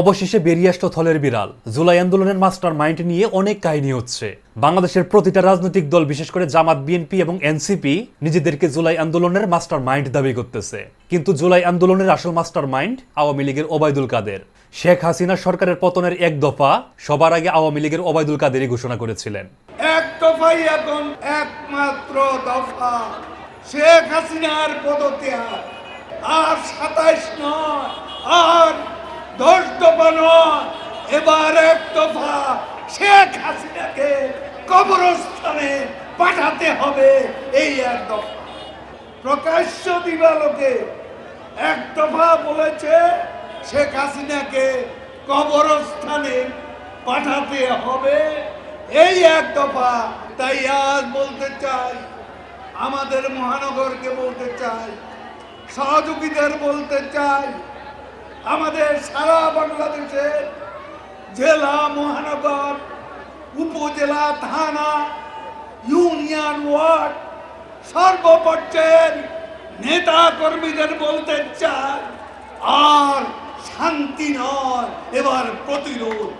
অবশেষে বেরিয়ে আসলো থলের বিড়াল। জুলাই আন্দোলনের মাস্টার মাইন্ড নিয়ে অনেক কাহিনী হচ্ছে। বাংলাদেশের প্রতিটা রাজনৈতিক দল, বিশেষ করে জামাত বিএনপি এবং এনসিপি নিজেদেরকে জুলাই আন্দোলনের মাস্টার মাইন্ড দাবি করতেছে। কিন্তু জুলাই আন্দোলনের আসল মাস্টার মাইন্ড আওয়ামী লীগের ওবায়দুল কাদের। শেখ হাসিনা সরকারের পতনের এক দফা সবার আগে আওয়ামী লীগের ওবায়দুল কাদেরই ঘোষণা করেছিলেন। এক দফাই এখন একমাত্র দফা। শেখ হাসিনার পদত্যাগ। আর সাতাইশ নয় এবার এক দফা শেখ হাসিনাকে কবরস্থানে পাঠাতে হবে, এই এক দফা। প্রকাশ্য দিবালোকে এক দফা বলেছে শেখ হাসিনাকে কবরস্থানে পাঠাতে হবে, এই এক দফা। তাই আজ বলতে চাই, আমাদের মহানগরকে বলতে চাই, সহযোগীদের বলতে চাই আমাদের সারা বাংলাদেশের জেলা, মহানগর, উপজেলা, থানা, ইউনিয়ন, ওয়ার্ড সর্বপর্যায়ের নেতা কর্মীদের বলতে চান আর শান্তি নয় এবার প্রতিরোধ।